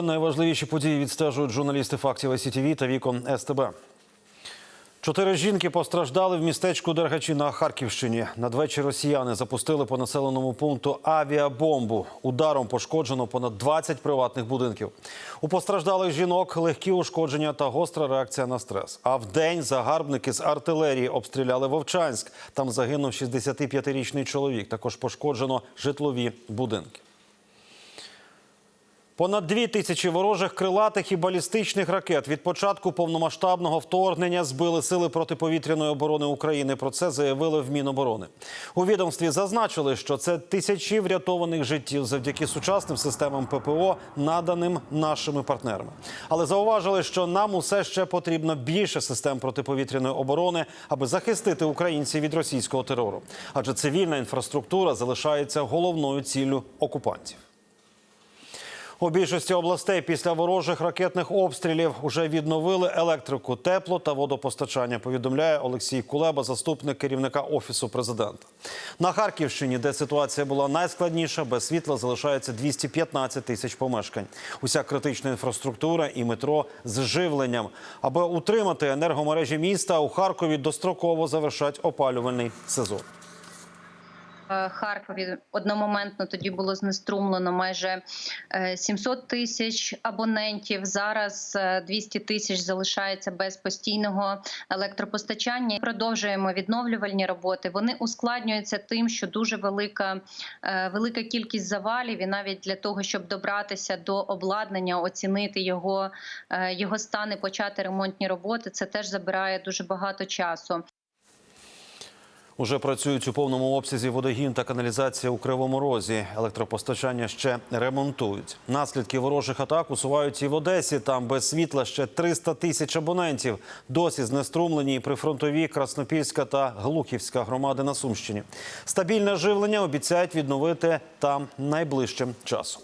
Найважливіші події відстежують журналісти фактів СІТВ та вікон СТБ. Чотири жінки постраждали в містечку Дергачі на Харківщині. Надвечір росіяни запустили по населеному пункту авіабомбу. Ударом пошкоджено понад 20 приватних будинків. У постраждалих жінок легкі ушкодження та гостра реакція на стрес. А вдень загарбники з артилерії обстріляли Вовчанськ. Там загинув 65-річний чоловік. Також пошкоджено житлові будинки. Понад дві тисячі ворожих крилатих і балістичних ракет від початку повномасштабного вторгнення збили сили протиповітряної оборони України. Про це заявили в Міноборони. У відомстві зазначили, що це тисячі врятованих життів завдяки сучасним системам ППО, наданим нашими партнерами. Але зауважили, що нам усе ще потрібно більше систем протиповітряної оборони, аби захистити українців від російського терору. Адже цивільна інфраструктура залишається головною ціллю окупантів. У більшості областей після ворожих ракетних обстрілів уже відновили електрику, тепло та водопостачання. Повідомляє Олексій Кулеба, заступник керівника офісу президента. На Харківщині, де ситуація була найскладніша, без світла залишається 215 тисяч помешкань. Уся критична інфраструктура і метро з живленням. Аби утримати енергомережі міста, у Харкові достроково завершать опалювальний сезон. Е, Харкові одномоментно тоді було знеструмлено майже е, 700 тисяч абонентів. Зараз е, 200 тисяч залишається без постійного електропостачання. Продовжуємо відновлювальні роботи. Вони ускладнюються тим, що дуже велика, е, велика кількість завалів, і навіть для того, щоб добратися до обладнання, оцінити його, е, його стан і почати ремонтні роботи, це теж забирає дуже багато часу. Уже працюють у повному обсязі водогін та каналізація у Кривому Розі. Електропостачання ще ремонтують. Наслідки ворожих атак усувають і в Одесі. Там без світла ще 300 тисяч абонентів. Досі знеструмлені і прифронтові Краснопільська та Глухівська громади на Сумщині. Стабільне живлення обіцяють відновити там найближчим часом.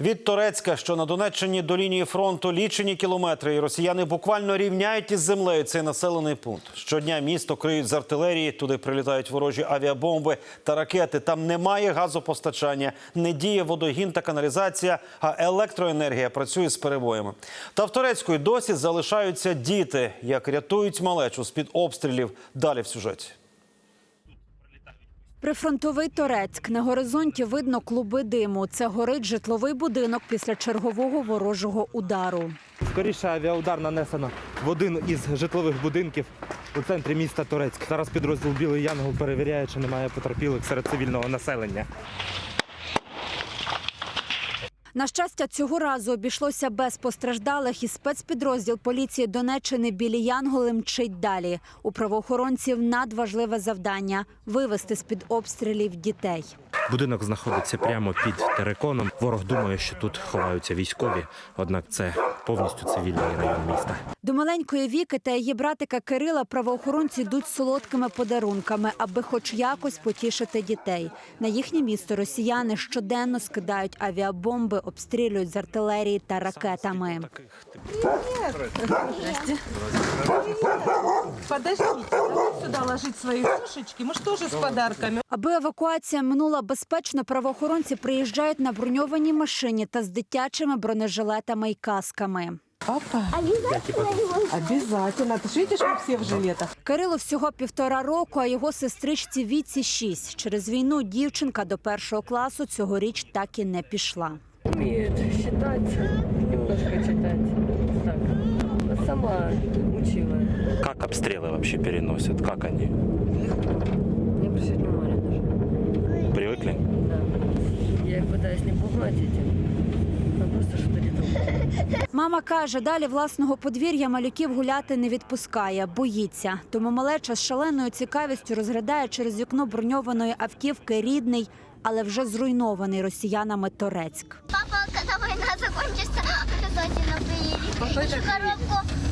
Від Торецька, що на Донеччині до лінії фронту лічені кілометри, і росіяни буквально рівняють із землею цей населений пункт. Щодня місто криють з артилерії, туди прилітають ворожі авіабомби та ракети. Там немає газопостачання, не діє водогін та каналізація, а електроенергія працює з перебоями. Та в Торецьку й досі залишаються діти, як рятують малечу з під обстрілів. Далі в сюжеті. Прифронтовий Торецьк. На горизонті видно клуби диму. Це горить житловий будинок після чергового ворожого удару. Скоріше авіаудар нанесено в один із житлових будинків у центрі міста Турецьк. Зараз підрозділ Білий Янгол перевіряє, чи немає потерпілих серед цивільного населення. На щастя, цього разу обійшлося без постраждалих, і спецпідрозділ поліції Донеччини білі Янголи мчить далі. У правоохоронців надважливе завдання вивести з під обстрілів дітей. Будинок знаходиться прямо під териконом. Ворог думає, що тут ховаються військові, однак це повністю цивільний район міста. До маленької віки та її братика Кирила правоохоронці йдуть солодкими подарунками, аби хоч якось потішити дітей. На їхнє місто росіяни щоденно скидають авіабомби, обстрілюють з артилерії та ракетами. Подождите, давай сюда ложить свои кошечки. Мы же тоже с подарками. Аби евакуація минула безпечно, правоохоронці приїжджають на броньованій машині та з дитячими бронежилетами і касками. Папа? Обязательно. Ты же видишь, мы все в жилетах. Кирилу всього півтора року, а його сестричці віці шість. Через війну дівчинка до першого класу цьогоріч так і не пішла. умеет считать, немножко читать. Сама учила. Як обстріли взагалі переносять? Як вони? Не обращать внимания даже. Привикли? Да. Я их пытаюсь не пугать этим, просто что-то Мама каже, далі власного подвір'я малюків гуляти не відпускає, боїться. Тому малеча з шаленою цікавістю розглядає через вікно броньованої автівки рідний, але вже зруйнований росіянами Торецьк. Папа, когда война закончится, обязательно приедет. Еще коробку.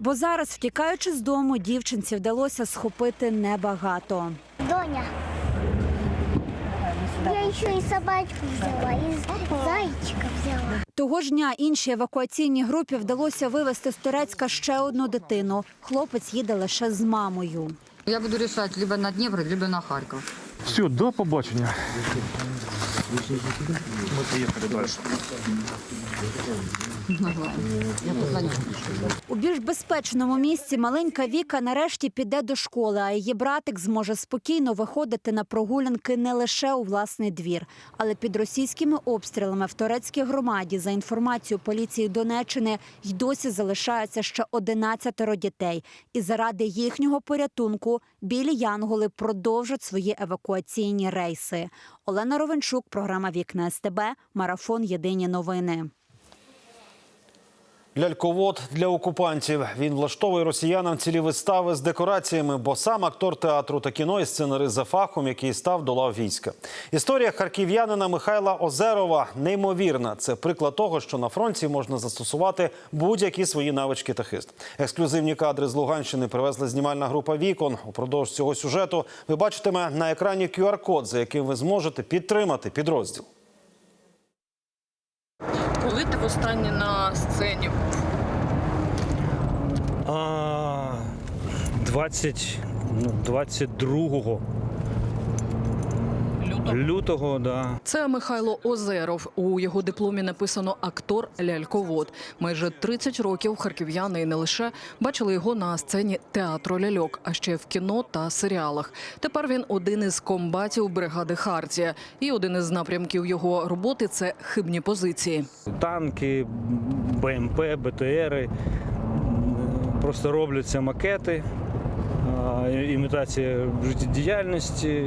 Бо зараз, втікаючи з дому, дівчинці вдалося схопити небагато. Доня. Я еще и собачку взяла, и зайчика взяла. Того ж дня іншій евакуаційній групі вдалося вивезти з Турецька ще одну дитину. Хлопець їде лише з мамою. Я буду решать либо на Днепр, либо на Харьков. Все, до побачення. У більш безпечному місці маленька Віка нарешті піде до школи, а її братик зможе спокійно виходити на прогулянки не лише у власний двір, але під російськими обстрілами в турецькій громаді, за інформацією поліції Донеччини, й досі залишаються ще 11 дітей. І заради їхнього порятунку білі янголи продовжать свої евакуаційні рейси. Олена Ровенчук, програма Вікна СТБ, марафон Єдині новини. Ляльковод для окупантів. Він влаштовує росіянам цілі вистави з декораціями, бо сам актор театру та кіно і сценарист за фахом, який став до лав війська. Історія харків'янина Михайла Озерова неймовірна. Це приклад того, що на фронті можна застосувати будь-які свої навички та хист. Ексклюзивні кадри з Луганщини привезла знімальна група Вікон. Упродовж цього сюжету ви бачитиме на екрані QR-код, за яким ви зможете підтримати підрозділ. Коли ти востаннє на сцені? А, 20, ну, 22 Лютого? лютого, да. Це Михайло Озеров. У його дипломі написано актор ляльковод. Майже 30 років харків'яни і не лише бачили його на сцені театру ляльок, а ще в кіно та серіалах. Тепер він один із комбатів бригади Хартія. І один із напрямків його роботи це хибні позиції. Танки, БМП, БТРи. Просто робляться макети, імітація життєдіяльності.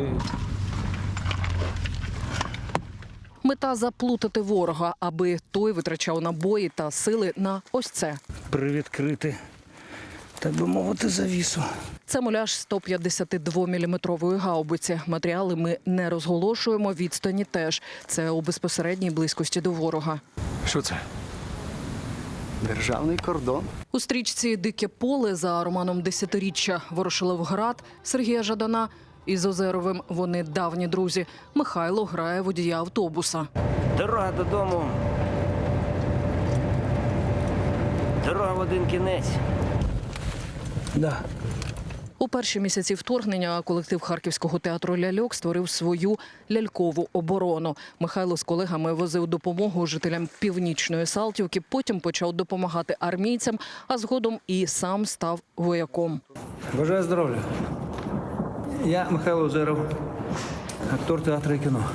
Мета заплутати ворога, аби той витрачав набої та сили на ось це. Привідкрити, так би мовити, завісу. Це муляж 152-мм гаубиці. Матеріали ми не розголошуємо, відстані теж. Це у безпосередній близькості до ворога. Що це? Державний кордон. У стрічці Дике поле за романом Десятиріччя Ворошиловград Сергія Жадана із Озеровим вони давні друзі. Михайло грає водія автобуса. Дорога додому. Дорога в один кінець. Да. У перші місяці вторгнення колектив Харківського театру ляльок створив свою лялькову оборону. Михайло з колегами возив допомогу жителям північної Салтівки. Потім почав допомагати армійцям, а згодом і сам став вояком. Бажаю здоров'я. Я Михайло Озеров, актор театру і кіно.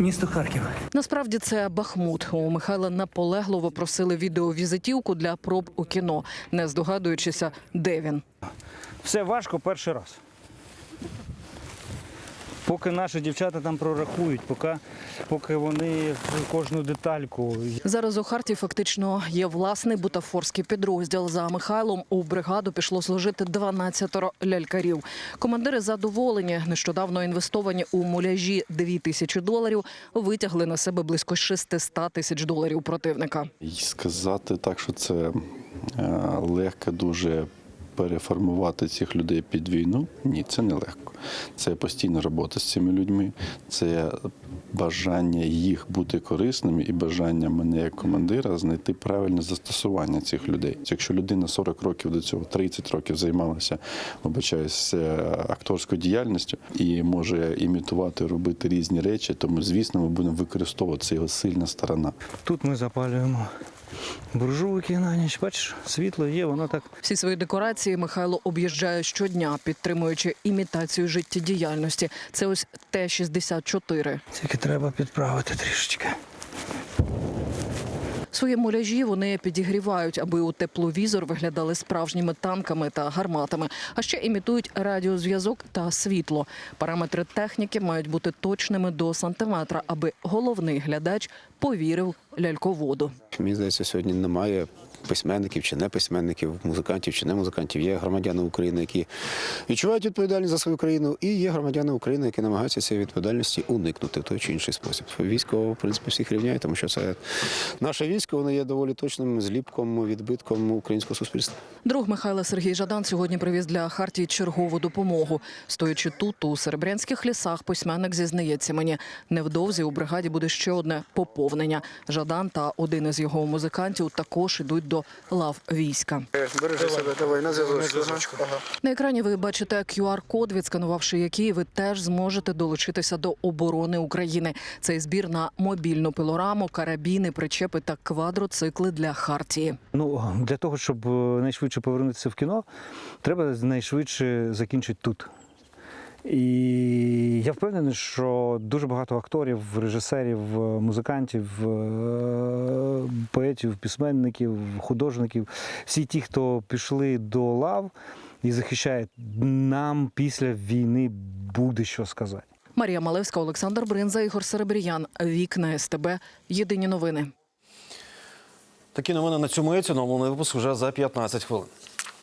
Місто Харків. Насправді це Бахмут. У Михайла наполегливо просили відеовізитівку для проб у кіно, не здогадуючися, де він. Все важко перший раз. Поки наші дівчата там прорахують, поки, поки вони кожну детальку. Зараз у Харті фактично є власний бутафорський підрозділ. За Михайлом у бригаду пішло служити 12 лялькарів. Командири задоволені. Нещодавно інвестовані у муляжі 2 тисячі доларів витягли на себе близько 600 тисяч доларів противника. І сказати так, що це е, легко дуже переформувати цих людей під війну. Ні, це не легко. Це постійна робота з цими людьми, це бажання їх бути корисними і бажання мене як командира знайти правильне застосування цих людей. Якщо людина 40 років до цього, 30 років займалася, вибачаюсь, акторською діяльністю і може імітувати, робити різні речі, тому звісно ми будемо використовувати це його сильна сторона. Тут ми запалюємо буржуйки на ніч. Бачиш, світло є, воно так Всі свої декорації Михайло об'їжджає щодня, підтримуючи імітацію життєдіяльності. Це ось Т-64. тільки треба підправити трішечки. Свої муляжі вони підігрівають, аби у тепловізор виглядали справжніми танками та гарматами. А ще імітують радіозв'язок та світло. Параметри техніки мають бути точними до сантиметра, аби головний глядач повірив ляльководу. Мені здається, сьогодні немає письменників чи не письменників, музикантів чи не музикантів. Є громадяни України, які відчувають відповідальність за свою країну, і є громадяни України, які намагаються цієї відповідальності уникнути в той чи інший спосіб. Військо, в принципі, всіх рівняє, тому що це наше військо, воно є доволі точним зліпком, відбитком українського суспільства. Друг Михайла Сергій Жадан сьогодні привіз для Хартії чергову допомогу. Стоячи тут, у серебрянських лісах, письменник зізнається мені. Невдовзі у бригаді буде ще одне поповнення. Жадан та один із його музикантів також ідуть до лав війська. Бережи себе, давай на зв'язочку. На екрані ви бачите QR-код, відсканувавши який ви теж зможете долучитися до оборони України. Цей збір на мобільну пилораму, карабіни, причепи та квадроцикли для Хартії. Ну для того, щоб е, найшвидше повернутися в кіно, треба найшвидше закінчити тут. І я впевнений, що дуже багато акторів, режисерів, е, музикантів, е, поетів, письменників, художників, всі ті, хто пішли до лав і захищають нам після війни, буде що сказати. Марія Малевська, Олександр Бринза, Ігор Серебріян. Вікна СТБ. Єдині новини. Такі новини на цьому еці. Новий випуск вже за 15 хвилин.